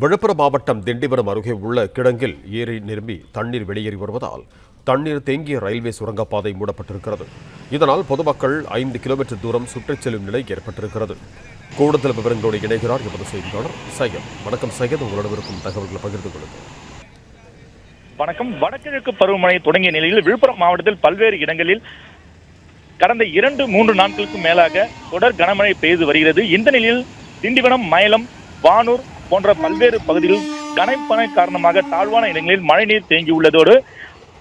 விழுப்புரம் மாவட்டம் திண்டிவனம் அருகே உள்ள கிடங்கில் ஏரி நிரம்பி தண்ணீர் வெளியேறி வருவதால் தண்ணீர் தேங்கிய ரயில்வே சுரங்கப்பாதை மூடப்பட்டிருக்கிறது. இதனால் பொதுமக்கள் ஐந்து கிலோமீட்டர் தூரம் சுற்றிச் செல்லும் நிலை ஏற்பட்டிருக்கிறது. கூடுதல் விவரங்களோடு இணைகிறார் எமது செய்தியாளர் சையத். வணக்கம் சையத். உங்களிடம் இருக்கும் தகவல்களை பகிர்ந்து கொள்ளுங்கள். வணக்கம். வடகிழக்கு பருவமழை தொடங்கிய நிலையில் விழுப்புரம் மாவட்டத்தில் பல்வேறு இடங்களில் கடந்த இரண்டு மூன்று நாட்களுக்கு மேலாக தொடர் கனமழை பெய்து வருகிறது. இந்த நிலையில் திண்டிவனம் மயலம் வானூர் போன்ற பல்வேறு பகுதிகளில் கனமழை காரணமாக தாழ்வான இடங்களில் மழைநீர் தேங்கியுள்ளதோடு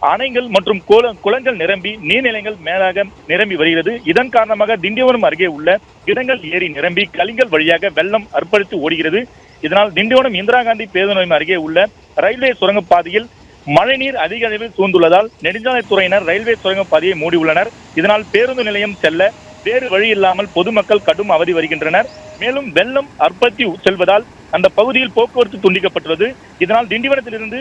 அணைகள் மற்றும் குளங்கள் நிரம்பி நீர்நிலைகள் மேலாக நிரம்பி வருகிறது. இதன் காரணமாக திண்டிவனம் அருகே உள்ள இடங்கள் ஏரி நிரம்பி கலிங்கல் வழியாக வெள்ளம் அர்ப்பணித்து ஓடுகிறது. இதனால் திண்டிவனம் இந்திரா காந்தி பேருந்து நிலையம் அருகே உள்ள ரயில்வே சுரங்கப்பாதையில் மழைநீர் அதிக அளவில் சூழ்ந்துள்ளதால் நெடுஞ்சாலைத்துறையினர் ரயில்வே சுரங்கப்பாதையை மூடியுள்ளனர் இதனால் பேருந்து நிலையம் செல்ல வேறு வழி இல்லாமல் பொதுமக்கள் கடும் அவதி வருகின்றனர். மேலும் வெள்ளம் அற்பத்தி செல்வதால் அந்த பகுதியில் போக்குவரத்து துண்டிக்கப்பட்டுள்ளது. இதனால் திண்டிவனத்திலிருந்து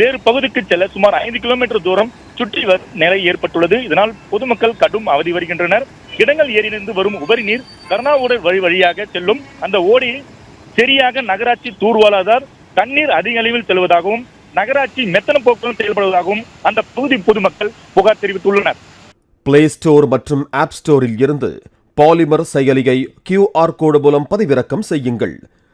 வேறு பகுதிக்கு செல்ல சுமார் ஐந்து கிலோமீட்டர் தூரம் சுற்றி நிலை ஏற்பட்டுள்ளது. இதனால் பொதுமக்கள் கடும் அவதி வருகின்றனர். இடங்கள் ஏரியிலிருந்து வரும் உபரி நீர் கர்ணாவுடர் வழி வழியாக செல்லும். அந்த ஓடி சரியாக நகராட்சி தூர்வாளாதார் தண்ணீர் அதிக அளவில் செல்வதாகவும் நகராட்சி மெத்தன போக்குவரத்து செயல்படுவதாகவும் அந்த பகுதி பொதுமக்கள் புகார் தெரிவித்துள்ளனர். பிளே ஸ்டோர் மற்றும் ஆப் ஸ்டோரில் இருந்து பாலிமர் செயலியை கியூஆர் கோடு மூலம் பதிவிறக்கம் செய்யுங்கள்.